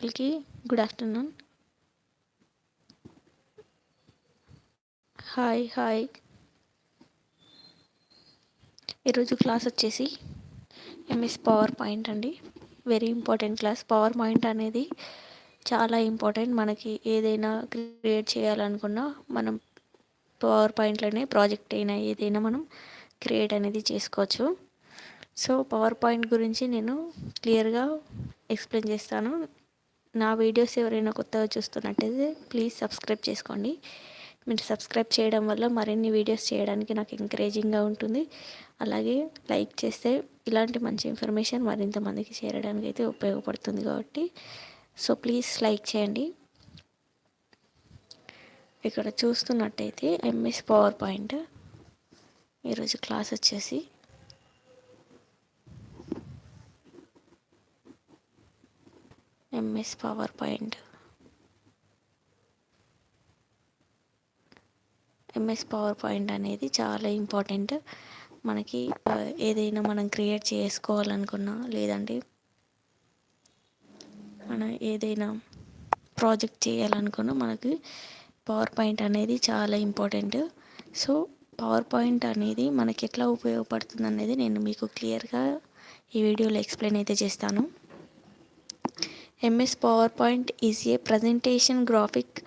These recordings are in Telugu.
అందరికీ గుడ్ ఆఫ్టర్నూన్. Hi hi. ఈరోజు క్లాస్ వచ్చేసి ఎంఎస్ పవర్ పాయింట్ అండి. Very important class. Power point అనేది చాలా ఇంపార్టెంట్. మనకి ఏదైనా క్రియేట్ చేయాలనుకున్నా మనం పవర్ పాయింట్లోనే ప్రాజెక్ట్ అయినా ఏదైనా మనం క్రియేట్ అనేది చేసుకోవచ్చు. సో పవర్ పాయింట్ గురించి నేను క్లియర్గా ఎక్స్ప్లెయిన్ చేస్తాను. నా వీడియోస్ ఎవరైనా కొత్తగా చూస్తున్నట్టయితే ప్లీజ్ సబ్స్క్రైబ్ చేసుకోండి. మీరు సబ్స్క్రైబ్ చేయడం వల్ల మరిన్ని వీడియోస్ చేయడానికి నాకు ఎంకరేజింగ్గా ఉంటుంది. అలాగే లైక్ చేస్తే ఇలాంటి మంచి ఇన్ఫర్మేషన్ మరింత మందికి చేరడానికి అయితే ఉపయోగపడుతుంది కాబట్టి. సో ప్లీజ్ లైక్ చేయండి. ఇక్కడ చూస్తున్నట్టయితే ఎంఎస్ పవర్ పాయింట్ ఈరోజు క్లాస్ వచ్చేసి MS PowerPoint. MS PowerPoint అనేది చాలా ఇంపార్టెంట్. మనకి ఏదైనా మనం క్రియేట్ చేసుకోవాలనుకున్నా లేదంటే మన ఏదైనా ప్రాజెక్ట్ చేయాలనుకున్నా మనకి పవర్ పాయింట్ అనేది చాలా ఇంపార్టెంట్. సో పవర్ పాయింట్ అనేది మనకి ఎట్లా ఉపయోగపడుతుంది అనేది నేను మీకు క్లియర్గా ఈ వీడియోలో ఎక్స్ప్లెయిన్ అయితే చేస్తాను. MS PowerPoint is a presentation graphic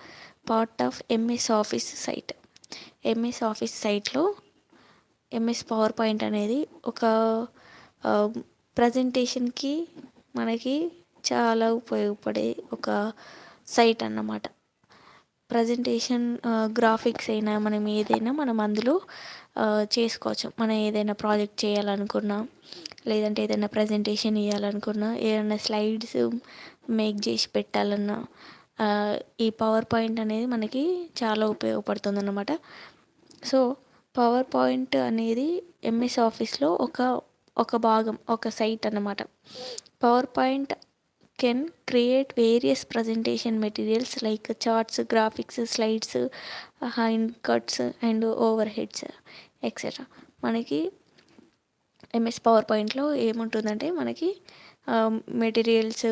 part of MS Office site MS Office సైట్లో ఎంఎస్ పవర్ పాయింట్ అనేది ఒక ప్రజెంటేషన్కి మనకి చాలా ఉపయోగపడే ఒక సైట్ అన్నమాట. ప్రజెంటేషన్ గ్రాఫిక్స్ అయినా మనం ఏదైనా మనం అందులో చేసుకోవచ్చు. మనం ఏదైనా ప్రాజెక్ట్ చేయాలనుకున్నా లేదంటే ఏదైనా ప్రజెంటేషన్ ఇవ్వాలనుకున్నా ఏదైనా స్లైడ్స్ మేక్ చేసి పెట్టాలన్నా ఈ పవర్ పాయింట్ అనేది మనకి చాలా ఉపయోగపడుతుంది అన్నమాట సో పవర్ పాయింట్ అనేది ఎంఎస్ ఆఫీస్లో ఒక ఒక భాగం ఒక సైట్ అన్నమాట. PowerPoint can create various presentation materials like charts graphics slides handouts and overheads etcetera మనకి ఎంఎస్ పవర్ పాయింట్లో ఏముంటుందంటే మనకి మెటీరియల్స్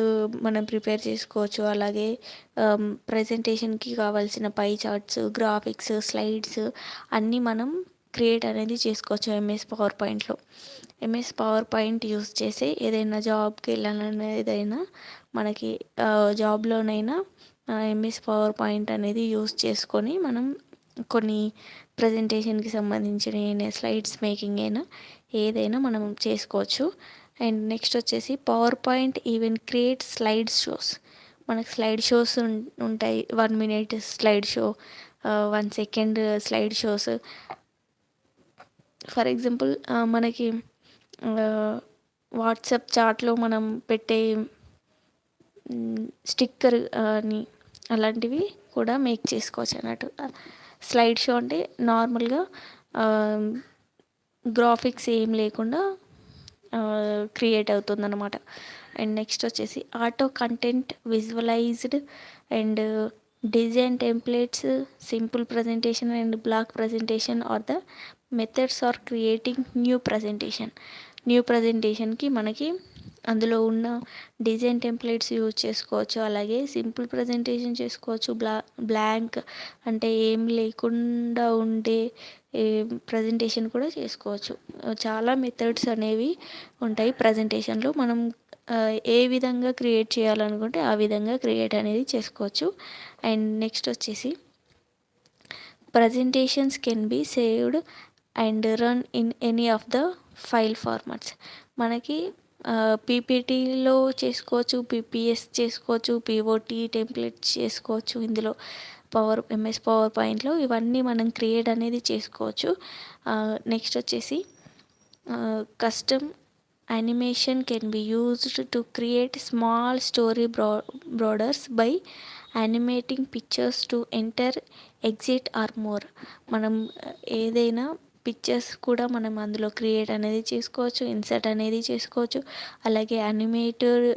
మనం ప్రిపేర్ చేసుకోవచ్చు. అలాగే ప్రజెంటేషన్కి కావాల్సిన పై చార్ట్స్ గ్రాఫిక్స్ స్లైడ్స్ అన్నీ మనం క్రియేట్ అనేది చేసుకోవచ్చు ఎంఎస్ పవర్ పాయింట్లో ఎంఎస్ పవర్ పాయింట్ యూస్ చేసి ఏదైనా జాబ్కి వెళ్ళాలన్నా ఏదైనా మనకి జాబ్లోనైనా ఎంఎస్ పవర్ పాయింట్ అనేది యూస్ చేసుకొని మనం కొన్ని ప్రజెంటేషన్కి సంబంధించిన స్లైడ్స్ మేకింగ్ అయినా ఏదైనా మనం చేసుకోవచ్చు. అండ్ నెక్స్ట్ వచ్చేసి PowerPoint even create slide shows. మనకు స్లైడ్ షోస్ ఉంటాయి. One minute slide show one second slide shows. For example మనకి వాట్సాప్ చాట్లో మనం పెట్టే స్టిక్కర్ అని అలాంటివి కూడా మేక్ చేసుకోవచ్చు అన్నట్టు. స్లైడ్ షో అంటే నార్మల్గా గ్రాఫిక్స్ ఏం లేకుండా క్రియేట్ అవుతుందన్నమాట. అండ్ నెక్స్ట్ వచ్చేసి auto content visualized and design templates simple presentation and block presentation are the methods or creating new presentation. New ప్రజెంటేషన్కి మనకి అందులో ఉన్న డిజైన్ టెంప్లెట్స్ యూజ్ చేసుకోవచ్చు. అలాగే సింపుల్ ప్రజెంటేషన్ చేసుకోవచ్చు. బ్లా బ్లాంక్ అంటే ఏం లేకుండా ఉండే ప్రజెంటేషన్ కూడా చేసుకోవచ్చు. చాలా మెథడ్స్ అనేవి ఉంటాయి ప్రజెంటేషన్లో. మనం ఏ విధంగా క్రియేట్ చేయాలనుకుంటే ఆ విధంగా క్రియేట్ అనేది చేసుకోవచ్చు. అండ్ నెక్స్ట్ వచ్చేసి presentations can be saved and run in any of the file formats. మనకి పీపీటీలో చేసుకోవచ్చు పీపీఎస్ చేసుకోవచ్చు పీఓటీ టెంప్లెట్స్ చేసుకోవచ్చు ఇందులో పవర్ ఎంఎస్ పవర్ పాయింట్లో ఇవన్నీ మనం క్రియేట్ అనేది చేసుకోవచ్చు. నెక్స్ట్ వచ్చేసి custom animation can be used to create small story బ్రా borders by animating pictures to enter exit or more. మనం ఏదైనా పిక్చర్స్ కూడా మనం అందులో క్రియేట్ అనేది చేసుకోవచ్చు ఇన్సర్ట్ అనేది చేసుకోవచ్చు అలాగే అనిమేటెడ్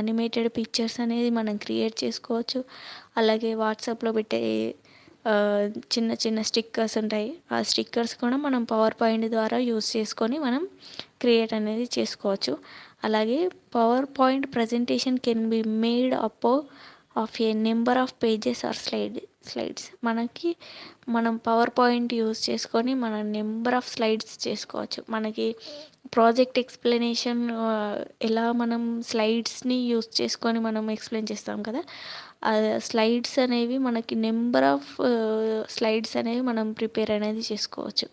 అనిమేటెడ్ పిక్చర్స్ అనేది మనం క్రియేట్ చేసుకోవచ్చు. అలాగే వాట్సాప్లో పెట్టే చిన్న చిన్న స్టిక్కర్స్ ఉంటాయి. ఆ స్టిక్కర్స్ కూడా మనం పవర్ పాయింట్ ద్వారా యూస్ చేసుకొని మనం క్రియేట్ అనేది చేసుకోవచ్చు. అలాగే PowerPoint presentation can be made up of a number of pages or slide slides. మనకి మనం పవర్ పాయింట్ యూస్ చేసుకొని మన నెంబర్ ఆఫ్ స్లైడ్స్ చేసుకోవచ్చు. మనకి ప్రాజెక్ట్ ఎక్స్ప్లెనేషన్ uh, ఎలా మనం స్లైడ్స్ని యూస్ చేసుకొని మనం ఎక్స్ప్లెయిన్ చేస్తాం కదా? స్లైడ్స్ అనేవి మనకి నెంబర్ ఆఫ్ స్లైడ్స్ అనేవి మనం ప్రిపేర్ అనేది చేసుకోవచ్చు.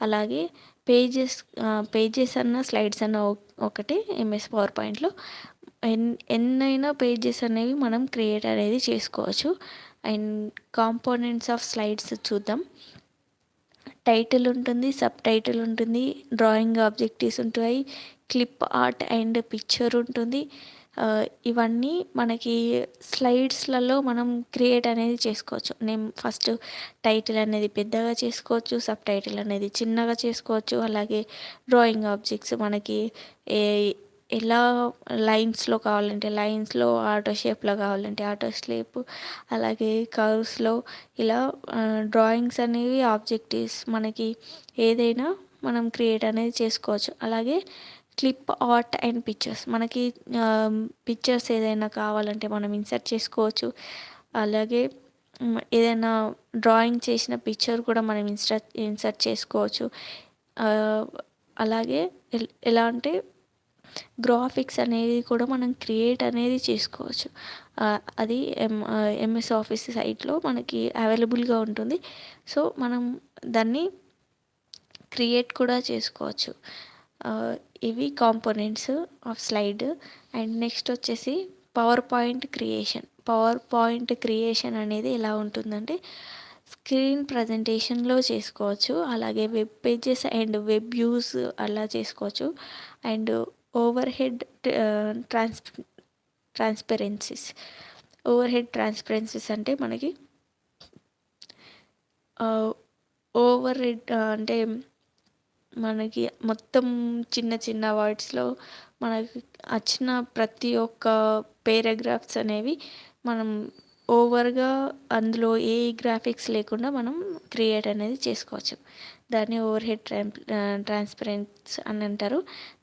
అలాగే పేజెస్ పేజెస్ uh, అన్న స్లైడ్స్ అన్న ఒకటి ఎంఎస్ పవర్ పాయింట్లో ఎన్ ఎన్నైనా పేజెస్ అనేవి మనం క్రియేట్ అనేది చేసుకోవచ్చు. అండ్ కాంపోనెంట్స్ ఆఫ్ స్లైడ్స్ చూద్దాం. టైటిల్ ఉంటుంది సబ్ టైటిల్ ఉంటుంది డ్రాయింగ్ ఆబ్జెక్టివ్స్ ఉంటాయి క్లిప్ ఆర్ట్ అండ్ పిక్చర్ ఉంటుంది. ఇవన్నీ మనకి స్లైడ్స్లలో మనం క్రియేట్ అనేది చేసుకోవచ్చు. నేను ఫస్ట్ టైటిల్ అనేది పెద్దగా చేసుకోవచ్చు సబ్ టైటిల్ అనేది చిన్నగా చేసుకోవచ్చు. అలాగే డ్రాయింగ్ ఆబ్జెక్ట్స్ మనకి ఏ ఎలా లైన్స్లో కావాలంటే లైన్స్లో ఆటో షేప్లో కావాలంటే ఆటో షేప్ అలాగే కర్వ్స్లో ఇలా డ్రాయింగ్స్ అనేవి ఆబ్జెక్టివ్స్ మనకి ఏదైనా మనం క్రియేట్ అనేది చేసుకోవచ్చు. అలాగే క్లిప్ ఆర్ట్ అండ్ పిక్చర్స్ మనకి పిక్చర్స్ ఏదైనా కావాలంటే మనం ఇన్సర్ట్ చేసుకోవచ్చు. అలాగే ఏదైనా డ్రాయింగ్ చేసిన పిక్చర్ కూడా మనం ఇన్సర్ట్ ఇన్సర్ట్ చేసుకోవచ్చు. అలాగే ఎలా అంటే గ్రాఫిక్స్ అనేది కూడా మనం క్రియేట్ అనేది చేసుకోవచ్చు. అది ఎం ఎంఎస్ ఆఫీస్ సైట్లో మనకి అవైలబుల్గా ఉంటుంది. సో మనం దాన్ని క్రియేట్ కూడా చేసుకోవచ్చు. ఇవి components of slide and next వచ్చేసి PowerPoint creation PowerPoint creation అనేది ఎలా ఉంటుందంటే స్క్రీన్ ప్రజెంటేషన్లో చేసుకోవచ్చు. అలాగే web pages and web views అలా చేసుకోవచ్చు. And overhead trans transparencies. Overhead transparencies అంటే మనకి ఓవర్ హెడ్ అంటే మనకి మొత్తం చిన్న చిన్న వర్డ్స్లో మనకి వచ్చిన ప్రతి ఒక్క పేరాగ్రాఫ్స్ అనేవి మనం ఓవర్గా అందులో ఏ గ్రాఫిక్స్ లేకుండా మనం క్రియేట్ అనేది చేసుకోవచ్చు. దాన్ని ఓవర్ హెడ్ ట్రాన్స్పరెంట్స్ అని అంటారు.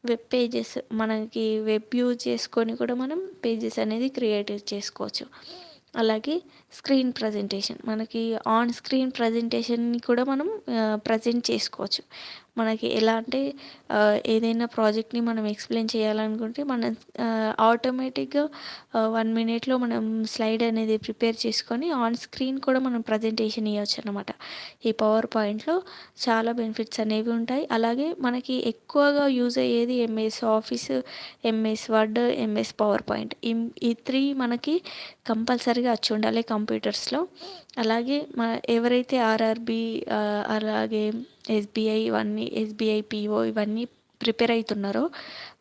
వెబ్ పేజెస్ మనకి వెబ్ యూజ్ చేసుకొని కూడా మనం పేజెస్ అనేది క్రియేట్ చేసుకోవచ్చు. అలాగే స్క్రీన్ ప్రజెంటేషన్ మనకి ఆన్ స్క్రీన్ ప్రజెంటేషన్ని కూడా మనం ప్రజెంట్ చేసుకోవచ్చు. మనకి ఎలా అంటే ఏదైనా ప్రాజెక్ట్ని మనం ఎక్స్ప్లెయిన్ చేయాలనుకుంటే మనం ఆటోమేటిక్గా వన్ మినిట్లో మనం స్లైడ్ అనేది ప్రిపేర్ చేసుకొని ఆన్ స్క్రీన్ కూడా మనం ప్రజెంటేషన్ ఇవ్వచ్చు అనమాట ఈ పవర్ పాయింట్లో చాలా బెనిఫిట్స్ అనేవి ఉంటాయి. అలాగే మనకి ఎక్కువగా యూజ్ అయ్యేది MS Office MS Word MS PowerPoint. ఈ త్రీ మనకి కంపల్సరీగా వచ్చి ఉండాలి కంప్యూటర్స్లో. అలాగే మన ఎవరైతే ఆర్ఆర్బి అలాగే ఎస్బీఐ ఇవన్నీ ఎస్బీఐ పిఓ ఇవన్నీ ప్రిపేర్ అవుతున్నారో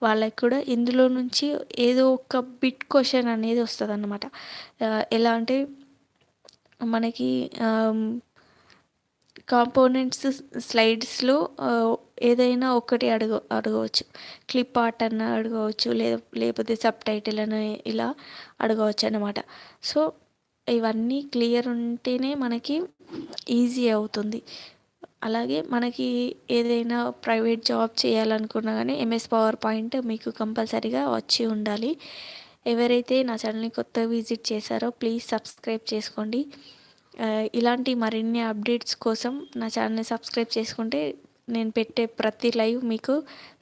వాళ్ళకి కూడా ఇందులో నుంచి ఏదో ఒక బిట్ క్వశ్చన్ అనేది వస్తుంది అన్నమాట ఎలా అంటే మనకి కాంపోనెంట్స్ స్లైడ్స్లో ఏదైనా ఒకటి అడుగు అడగవచ్చు. క్లిప్ ఆర్ట్ అన్న అడగవచ్చు లేదా లేకపోతే సబ్ టైటిల్ అని ఇలా అడగవచ్చు అన్నమాట. సో ఇవన్నీ క్లియర్ ఉంటేనే మనకి ఈజీ అవుతుంది. అలాగే మనకి ఏదైనా ప్రైవేట్ జాబ్ చేయాలనుకున్నా కానీ ఎంఎస్ పవర్ పాయింట్ మీకు కంపల్సరీగా వచ్చి ఉండాలి. ఎవరైతే నా ఛానల్ని కొత్త విజిట్ చేశారో ప్లీజ్ సబ్స్క్రైబ్ చేసుకోండి. ఇలాంటి మరిన్ని అప్డేట్స్ కోసం నా ఛానల్ని సబ్స్క్రైబ్ చేసుకుంటే నేను పెట్టే ప్రతి లైవ్ మీకు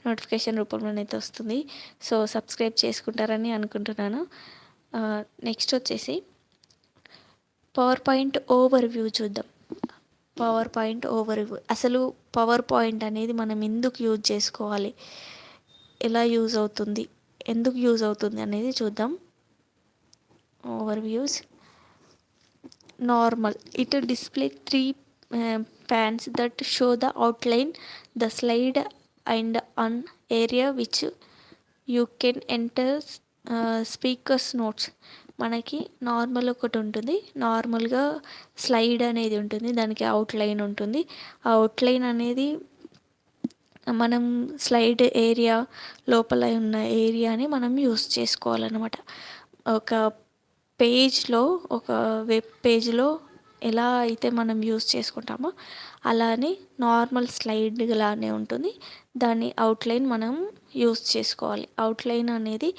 నోటిఫికేషన్ రూపంలోనైతే వస్తుంది. సో సబ్స్క్రైబ్ చేసుకుంటారని అనుకుంటున్నాను. నెక్స్ట్ వచ్చేసి పవర్ పాయింట్ ఓవర్ వ్యూ చూద్దాం. పవర్ పాయింట్ ఓవర్ అసలు పవర్ పాయింట్ అనేది మనం ఎందుకు యూజ్ చేసుకోవాలి? ఎలా యూజ్ అవుతుంది? ఎందుకు యూజ్ అవుతుంది అనేది చూద్దాం. Overviews normal it display three panes that show the outline the slide and an area which you can enter speakers notes మనకి నార్మల్ ఒకటి ఉంటుంది. నార్మల్గా స్లైడ్ అనేది ఉంటుంది. దానికి అవుట్లైన్ ఉంటుంది. ఆ అవుట్లైన్ అనేది మనం స్లైడ్ ఏరియా లోపల ఉన్న ఏరియాని మనం యూస్ చేసుకోవాలన్నమాట. ఒక పేజ్లో ఒక వెబ్ పేజ్లో ఎలా అయితే మనం యూస్ చేసుకుంటామో అలానే నార్మల్ స్లైడ్ లానే ఉంటుంది. దాని అవుట్లైన్ మనం యూస్ చేసుకోవాలి. అవుట్లైన్ అనేది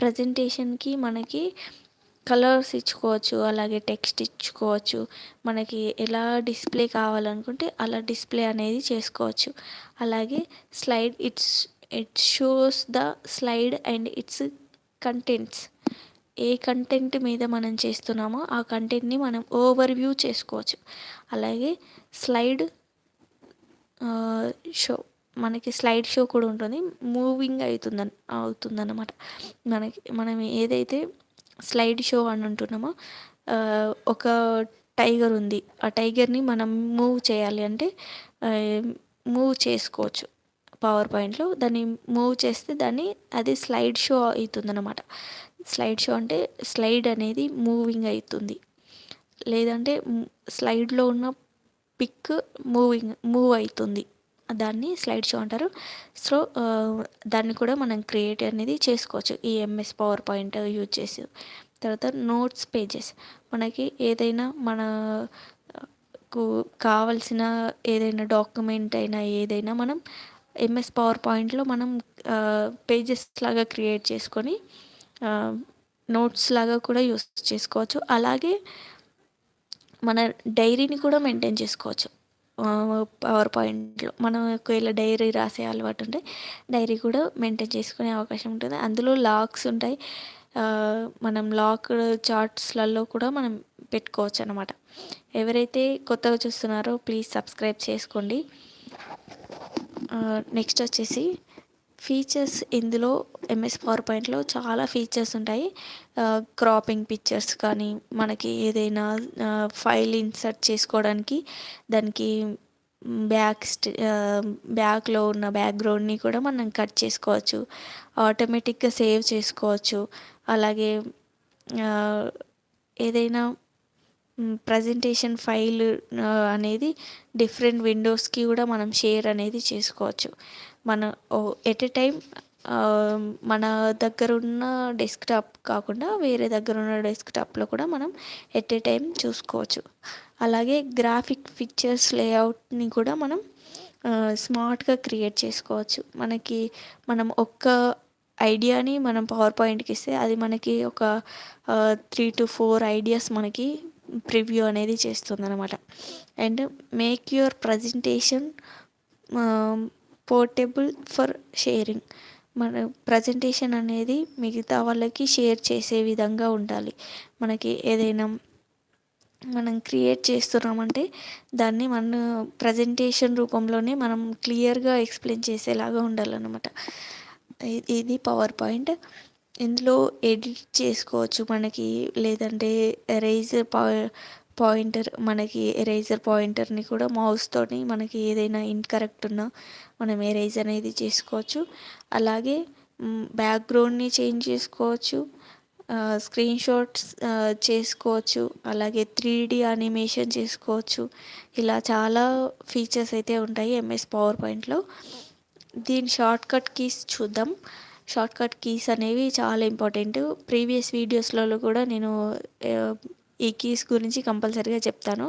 ప్రజెంటేషన్కి మనకి కలర్స్ ఇచ్చుకోవచ్చు అలాగే టెక్స్ట్ ఇచ్చుకోవచ్చు. మనకి ఎలా డిస్ప్లే కావాలనుకుంటే అలా డిస్ప్లే అనేది చేసుకోవచ్చు. అలాగే slide it's it shows the slide and its contents. A content మీద మనం చేస్తున్నామో ఆ కంటెంట్ని మనం ఓవర్ వ్యూ చేసుకోవచ్చు. అలాగే స్లైడ్ షో మనకి స్లైడ్ షో కూడా ఉంటుంది. మూవింగ్ అవుతుందని అవుతుందన్నమాట. మనకి మనం ఏదైతే స్లైడ్ షో అని అంటున్నామో? ఒక టైగర్ ఉంది. ఆ టైగర్ని మనం మూవ్ చేయాలి అంటే మూవ్ చేసుకోవచ్చు పవర్ పాయింట్లో. దాన్ని మూవ్ చేస్తే దాన్ని అది స్లైడ్ షో అవుతుందన్నమాట. స్లైడ్ షో అంటే స్లైడ్ అనేది మూవింగ్ అవుతుంది. లేదంటే స్లైడ్లో ఉన్న పిక్ మూవింగ్ మూవ్ అవుతుంది. దాన్ని స్లైడ్ షో అంటారు. సో దాన్ని కూడా మనం క్రియేట్ అనేది చేసుకోవచ్చు. ఈ ఎంఎస్ పవర్ పాయింట్ యూజ్ చేసి. తర్వాత నోట్స్ పేజెస్. మనకి ఏదైనా మనకు కావలసిన ఏదైనా డాక్యుమెంట్ అయినా ఏదైనా మనం ఎంఎస్ పవర్ పాయింట్లో మనం పేజెస్ లాగా క్రియేట్ చేసుకొని నోట్స్ లాగా కూడా యూస్ చేసుకోవచ్చు. అలాగే మన డైరీని కూడా మెయింటైన్ చేసుకోవచ్చు. పవర్ పాయింట్లో మనం ఒకవేళ డైరీ రాసే అలవాటు ఉంటే డైరీ కూడా మెయింటైన్ చేసుకునే అవకాశం ఉంటుంది. అందులో లాక్స్ ఉంటాయి. మనం లాక్ చార్ట్స్లలో కూడా మనం పెట్టుకోవచ్చు అనమాట ఎవరైతే కొత్తగా చూస్తున్నారో ప్లీజ్ సబ్స్క్రైబ్ చేసుకోండి. నెక్స్ట్ వచ్చేసి ఫీచర్స్ ఇందులో ఎంఎస్ పవర్ పాయింట్లో చాలా ఫీచర్స్ ఉంటాయి. క్రాపింగ్ పిక్చర్స్ కానీ మనకి ఏదైనా ఫైల్ ఇన్సర్ట్ చేసుకోవడానికి దానికి బ్యాక్ బ్యాక్లో ఉన్న బ్యాక్గ్రౌండ్ని కూడా మనం కట్ చేసుకోవచ్చు. ఆటోమేటిక్గా సేవ్ చేసుకోవచ్చు. అలాగే ఏదైనా ప్రజెంటేషన్ ఫైల్ అనేది డిఫరెంట్ విండోస్కి కూడా మనం షేర్ అనేది చేసుకోవచ్చు. మన ఎట్ ఎ టైం మన దగ్గర ఉన్న డెస్క్టాప్ కాకుండా వేరే దగ్గర ఉన్న డెస్క్టాప్లో కూడా మనం ఎట్ ఎ టైం చూసుకోవచ్చు. అలాగే గ్రాఫిక్ పిక్చర్స్ లేఅవుట్ని కూడా మనం స్మార్ట్గా క్రియేట్ చేసుకోవచ్చు. మనకి మనం ఒక్క ఐడియాని మనం పవర్ పాయింట్కి ఇస్తే అది మనకి ఒక త్రీ టు ఫోర్ ఐడియాస్ మనకి ప్రివ్యూ అనేది చేస్తుంది అనమాట and make your presentation portable for sharing. మన ప్రజెంటేషన్ అనేది మిగతా వాళ్ళకి షేర్ చేసే విధంగా ఉండాలి. మనకి ఏదైనా మనం క్రియేట్ చేస్తున్నామంటే దాన్ని మన ప్రజెంటేషన్ రూపంలోనే మనం క్లియర్గా ఎక్స్ప్లెయిన్ చేసేలాగా ఉండాలన్నమాట. ఇది పవర్ పాయింట్. ఇందులో ఎడిట్ చేసుకోవచ్చు మనకి లేదంటే ఎరేజర్ పా పాయింటర్ మనకి ఎరేజర్ పాయింటర్ని కూడా మౌస్తోని మనకి ఏదైనా ఇన్కరెక్ట్ ఉన్నా మనం ఎరేజ్ అనేది చేసుకోవచ్చు. అలాగే బ్యాక్గ్రౌండ్ని చేంజ్ చేసుకోవచ్చు స్క్రీన్ షాట్స్ చేసుకోవచ్చు అలాగే త్రీ డి యానిమేషన్ చేసుకోవచ్చు. ఇలా చాలా ఫీచర్స్ అయితే ఉంటాయి ఎంఎస్ పవర్ పాయింట్లో. దీని షార్ట్ కట్ కీస్ చూద్దాం. షార్ట్కట్ కీస్ అనేవి చాలా ఇంపార్టెంట్. ప్రీవియస్ వీడియోస్లలో కూడా నేను ఈ కీస్ గురించి కంపల్సరీగా చెప్తాను.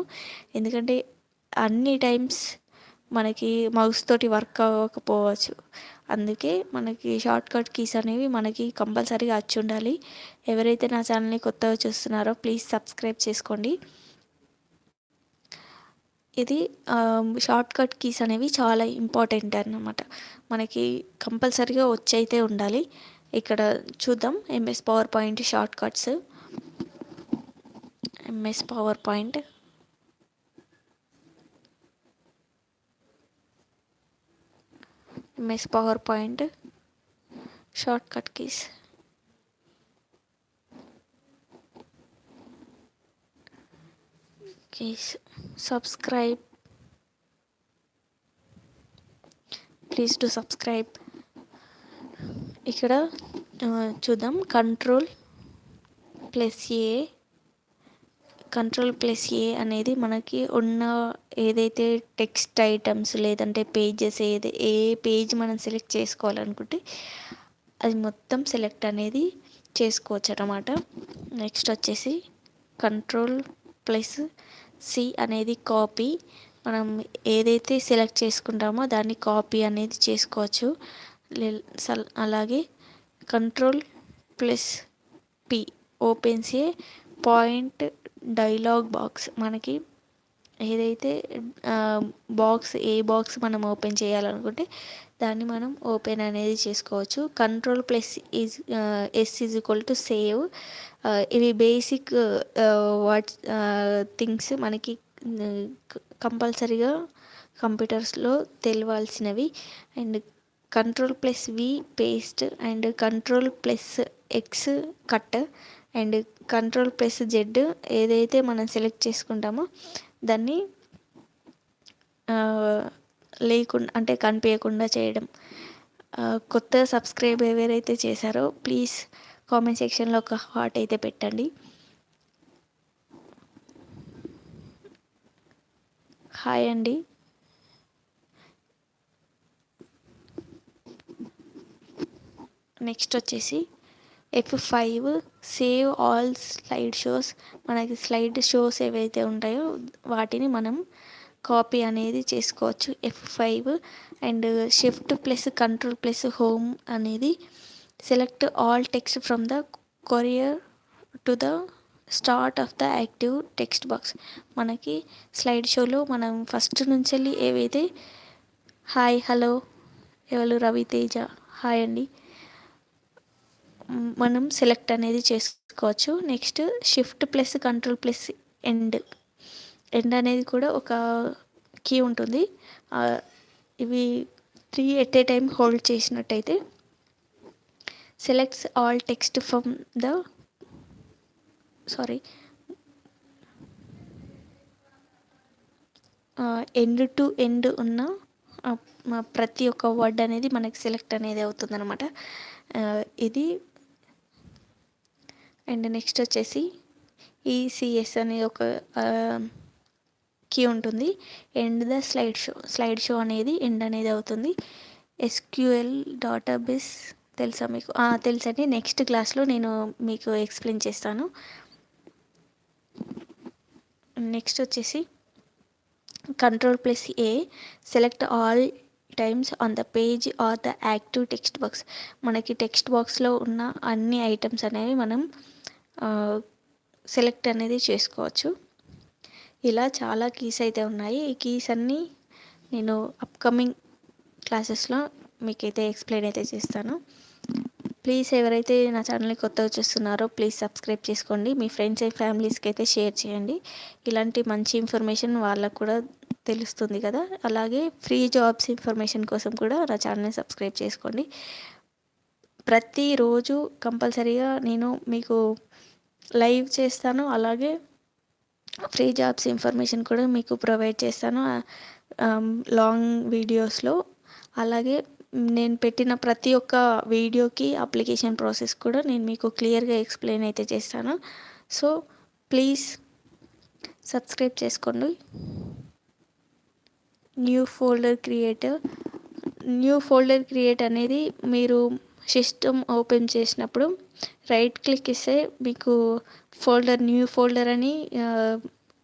ఎందుకంటే అన్ని టైమ్స్ మనకి మౌస్ తోటి వర్క్ అవ్వకపోవచ్చు. అందుకే మనకి షార్ట్కట్ కీస్ అనేవి మనకి కంపల్సరీగా వచ్చి ఉండాలి. ఎవరైతే నా ఛానల్ని కొత్తగా చూస్తున్నారో ప్లీజ్ సబ్స్క్రైబ్ చేసుకోండి. ఇది షార్ట్ కట్ కీస్ అనేవి చాలా ఇంపార్టెంట్ అన్నమాట. మనకి కంపల్సరీగా వచ్చైతే ఉండాలి. ఇక్కడ చూద్దాం MS PowerPoint shortcuts. MS PowerPoint. MS PowerPoint shortcut keys. Keys subscribe please to subscribe ఇక్కడ చూద్దాం. Control plus A control plus A అనేది మనకి ఉన్న ఏదైతే టెక్స్ట్ ఐటమ్స్ లేదంటే పేజెస్ ఏది ఏ పేజ్ మనం సెలెక్ట్ చేసుకోవాలనుకుంటే అది మొత్తం సెలెక్ట్ అనేది చేసుకోవచ్చు అన్నమాట నెక్స్ట్ వచ్చేసి కంట్రోల్ ప్లస్ సి అనేది కాపీ. మనం ఏదైతే సెలెక్ట్ చేసుకుంటామో దాన్ని కాపీ అనేది చేసుకోవచ్చు. అలాగే control plus P opens print dialog box. మనకి ఏదైతే బాక్స్ ఏ బాక్స్ మనం ఓపెన్ చేయాలనుకుంటే దాన్ని మనం ఓపెన్ అనేది చేసుకోవచ్చు. Control plus is S is equal to save ఇవి బేసిక్ వాట్స్ థింగ్స్ మనకి కంపల్సరీగా కంప్యూటర్స్లో తెలియాల్సినవి and control plus V paste and control plus X cut and control plus Z ఏదైతే మనం సెలెక్ట్ చేసుకుంటామో దాన్ని లేకుండా అంటే కనిపించకుండా చేయడం. కొత్త సబ్స్క్రైబ్ ఎవరైతే చేశారో ప్లీజ్ కామెంట్ సెక్షన్లో ఒక హార్ట్ అయితే పెట్టండి. హాయ్ అండి. నెక్స్ట్ వచ్చేసి F five save all slide shows మనకి స్లైడ్ షోస్ ఏవైతే ఉంటాయో వాటిని మనం కాపీ అనేది చేసుకోవచ్చు. F five and shift plus control plus home అనేది select all text from the cursor to the start of the active text box మనకి స్లైడ్ షోలో మనం ఫస్ట్ నుంచి వెళ్ళి ఏవైతే హాయ్ హలో ఎవరు రవితేజ హాయ్ అండి. మనం సెలెక్ట్ అనేది చేసుకోవచ్చు. Next shift plus control plus end end అనేది కూడా ఒక కీ ఉంటుంది. ఇవి three at a time hold చేసినట్టయితే selects all text from the sorry end to end ఉన్న ప్రతి ఒక్క వర్డ్ అనేది మనకి సెలెక్ట్ అనేది అవుతుందన్నమాట. ఇది అండ్ నెక్స్ట్ వచ్చేసి ఈసిఎస్ అనే ఒక కీ ఉంటుంది. End the slide show slide show అనేది ఎండ్ అనేది అవుతుంది. ఎస్క్యూఎల్ డేటాబేస్ తెలుసా మీకు? తెలుసండి. నెక్స్ట్ క్లాస్లో నేను మీకు ఎక్స్ప్లెయిన్ చేస్తాను. నెక్స్ట్ వచ్చేసి control plus A select all times on the page or the active text box. మనకి టెక్స్ట్ బాక్స్లో ఉన్న అన్ని ఐటమ్స్ అనేవి మనం సెలెక్ట్ అనేది చేసుకోవచ్చు. ఇలా చాలా కీస్ అయితే ఉన్నాయి. ఈ కీస్ అన్నీ నేను అప్కమింగ్ క్లాసెస్లో మీకైతే ఎక్స్ప్లెయిన్ అయితే చేస్తాను. ప్లీజ్ ఎవరైతే నా ఛానల్ని కొత్తగా చూస్తున్నారో ప్లీజ్ సబ్స్క్రైబ్ చేసుకోండి. మీ ఫ్రెండ్స్ అండ్ ఫ్యామిలీస్కి అయితే షేర్ చేయండి. ఇలాంటి మంచి ఇన్ఫర్మేషన్ వాళ్ళకు కూడా తెలుస్తుంది కదా. అలాగే ఫ్రీ జాబ్స్ ఇన్ఫర్మేషన్ కోసం కూడా నా ఛానల్ని సబ్స్క్రైబ్ చేసుకోండి. ప్రతిరోజు కంపల్సరీగా నేను మీకు లైవ్ చేస్తాను. అలాగే ఫ్రీ జాబ్స్ ఇన్ఫర్మేషన్ కూడా మీకు ప్రొవైడ్ చేస్తాను లాంగ్ వీడియోస్లో. అలాగే నేను పెట్టిన ప్రతి ఒక్క వీడియోకి అప్లికేషన్ ప్రాసెస్ కూడా నేను మీకు క్లియర్గా ఎక్స్ప్లెయిన్ అయితే చేస్తాను. సో ప్లీజ్ సబ్స్క్రైబ్ చేసుకోండి. New folder create new folder create అనేది మీరు సిస్టమ్ ఓపెన్ చేసినప్పుడు రైట్ క్లిక్ ఇస్తే మీకు ఫోల్డర్ న్యూ ఫోల్డర్ అని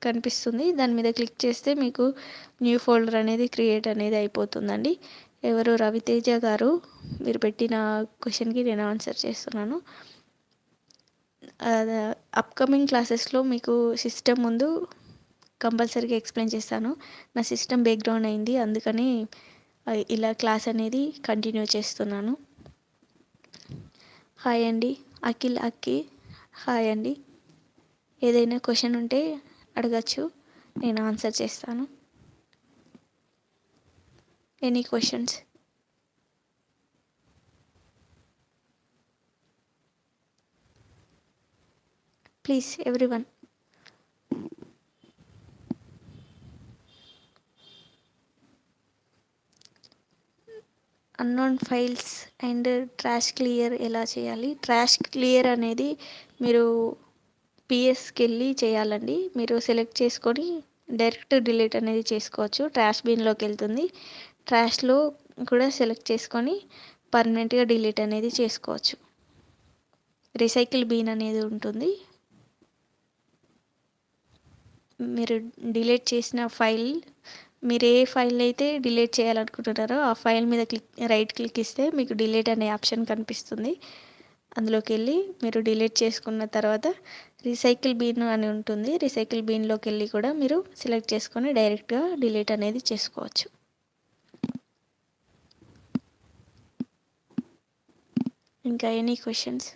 కనిపిస్తుంది. దాని మీద క్లిక్ చేస్తే మీకు న్యూ ఫోల్డర్ అనేది క్రియేట్ అనేది అయిపోతుందండి. ఎవరు రవితేజ గారు మీరు పెట్టిన క్వశ్చన్కి నేను ఆన్సర్ చేస్తున్నాను. అప్కమింగ్ క్లాసెస్లో మీకు సిస్టమ్ ముందు కంపల్సరీగా ఎక్స్ప్లెయిన్ చేస్తాను. నా సిస్టమ్ బ్యాక్గ్రౌండ్ అయింది అందుకని ఇలా క్లాస్ అనేది కంటిన్యూ చేస్తున్నాను. హాయ్ అండి. అఖిల్ అక్కి హాయ్ అండి. ఏదైనా క్వశ్చన్ ఉంటే అడగచ్చు. నేను ఆన్సర్ చేస్తాను. Any questions please every one unknown files and trash clear ఎలా చేయాలి? ట్రాష్ క్లియర్ అనేది మీరు పిఎస్కి వెళ్ళి చేయాలండి. మీరు సెలెక్ట్ చేసుకొని డైరెక్ట్ డిలీట్ అనేది చేసుకోవచ్చు. ట్రాష్ బీన్లోకి వెళ్తుంది. ట్రాష్లో కూడా సెలెక్ట్ చేసుకొని పర్మనెంట్గా డిలీట్ అనేది చేసుకోవచ్చు. రీసైకిల్ బీన్ అనేది ఉంటుంది. మీరు డిలీట్ చేసిన ఫైల్ మీరు ఏ ఫైల్ అయితే డిలీట్ చేయాలనుకుంటున్నారో ఆ ఫైల్ మీద క్లిక్ రైట్ క్లిక్ ఇస్తే మీకు డిలీట్ అనే ఆప్షన్ కనిపిస్తుంది. అందులోకి వెళ్ళి మీరు డిలీట్ చేసుకున్న తర్వాత రీసైకిల్ బీన్ అని ఉంటుంది. రీసైకిల్ బీన్లోకి వెళ్ళి కూడా మీరు సెలెక్ట్ చేసుకొని డైరెక్ట్గా డిలీట్ అనేది చేసుకోవచ్చు. ఇంకా ఎనీ క్వశ్చన్స్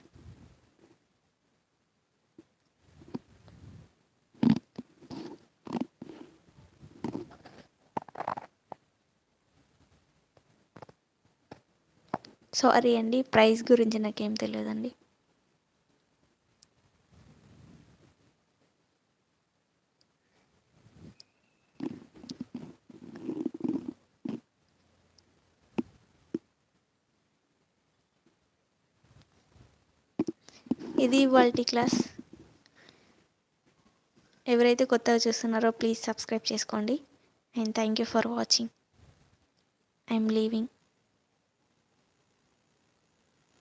సారీ అండి ప్రైస్ గురించి నాకేం తెలియదండి. ఇది ఇవాళ క్లాస్. ఎవరైతే కొత్తగా చూస్తున్నారో ప్లీజ్ సబ్స్క్రైబ్ చేసుకోండి. And thank you for watching. I'm leaving.